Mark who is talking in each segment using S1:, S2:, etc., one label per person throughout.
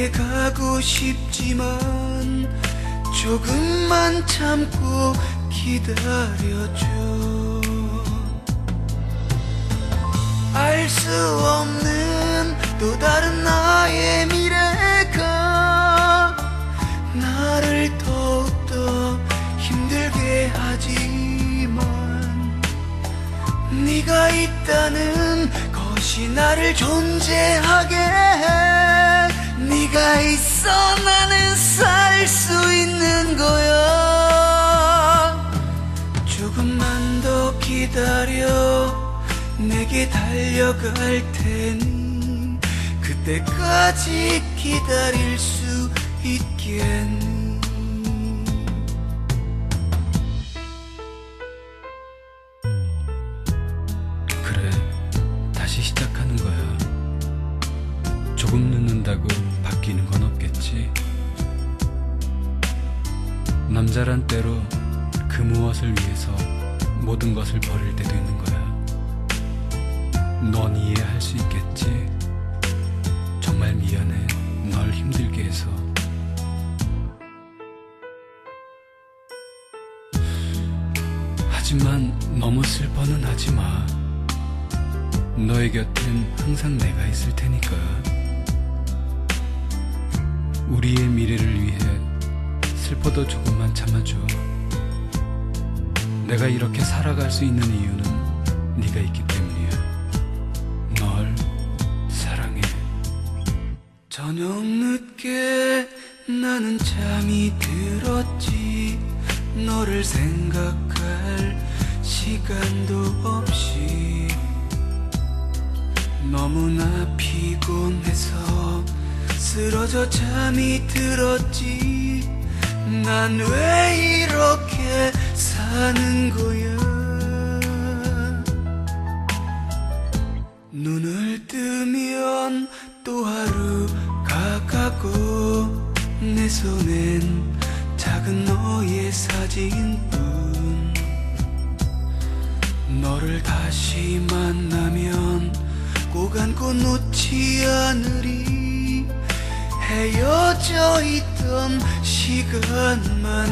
S1: 내게 가고 싶지만 조금만 참고 기다려줘. 알 수 없는 또 다른 나의 미래가 나를 더욱더 힘들게 하지만 네가 있다는 것이 나를 존재하게 해 네가 있어 나는 살 수 있는 거야. 조금만 더 기다려. 내게 달려갈 테니 그때까지 기다릴 수 있겠니 남자란 때로 그 무엇을 위해서 모든 것을 버릴 때도 있는 거야. 넌 이해할 수 있겠지? 정말 미안해. 널 힘들게 해서. 하지만 너무 슬퍼는 하지 마. 너의 곁엔 항상 내가 있을 테니까. 우리의 미래를 위해 슬퍼도 조금만 참아줘. 내가 이렇게 살아갈 수 있는 이유는 네가 있기 때문이야. 널 사랑해. 저녁 늦게 나는 잠이 들었지. 너를 생각할 시간도 없이 너무나 피곤해서 쓰러져 잠이 들었지 난 왜 이렇게 사는 거야? 눈을 뜨면 또 하루가 가고 내 손엔 작은 너의 사진뿐. 너를 다시 만나면 꼭 안고 놓지 않으리 헤어져 있던 시간만큼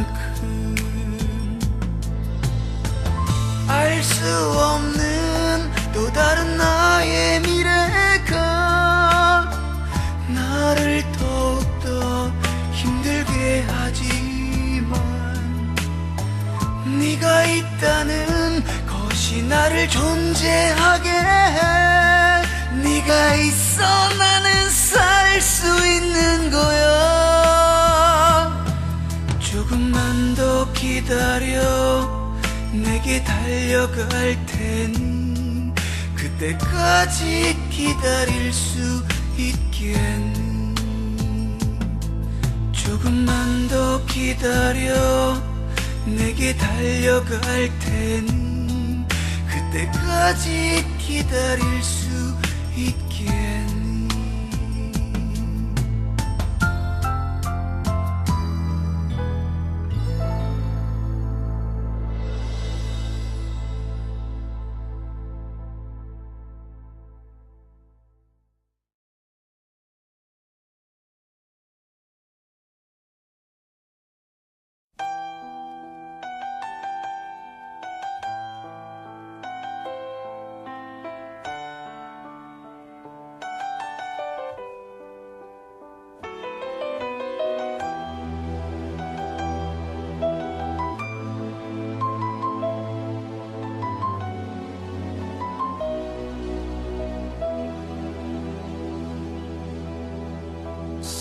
S1: 알 수 없는 또 다른 나의 미래가 나를 더욱더 힘들게 하지만 네가 있다는 것이 나를 존재하게 해. 네가 있어 나는 기다려 내게 달려갈 테니 그때까지 기다릴 수 있겠니 조금만 더 기다려 내게 달려갈 테니 그때까지 기다릴 수 있겠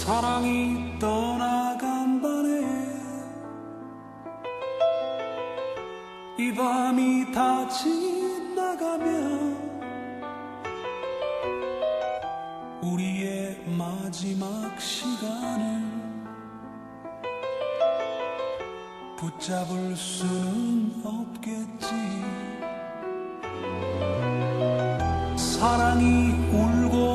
S2: 사랑이 떠나간 밤에 이 밤이 다 지나가면 우리의 마지막 시간을 붙잡을 수는 없겠지. 사랑이 울고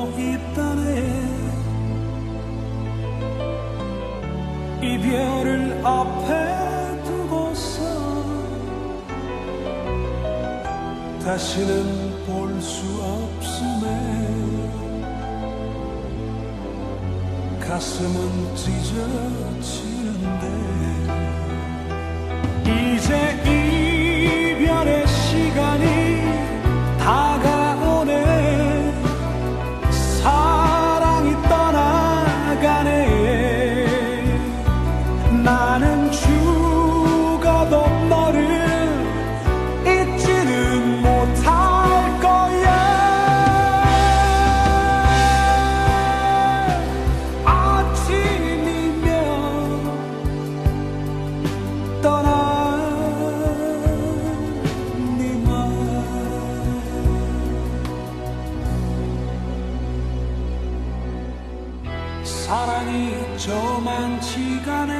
S2: 앞에 두고서 다시는 볼 수 없음에 가슴은 찢어지는데 이제 사랑이 저만치가 네.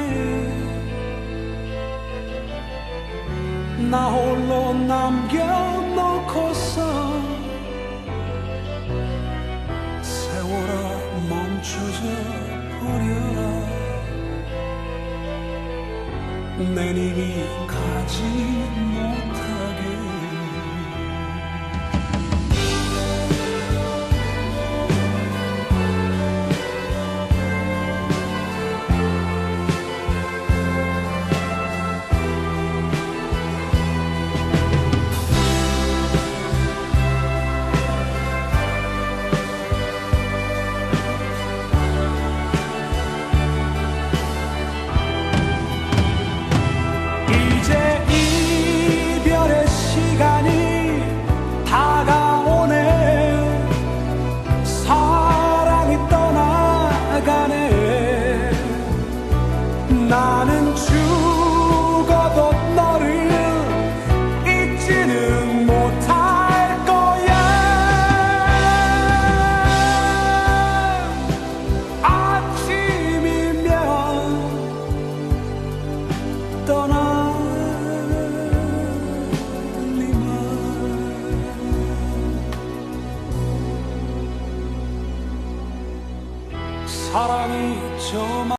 S2: 나 홀로 남겨놓고서 세월아 멈춰져 버려라. 내 님이 가지 못하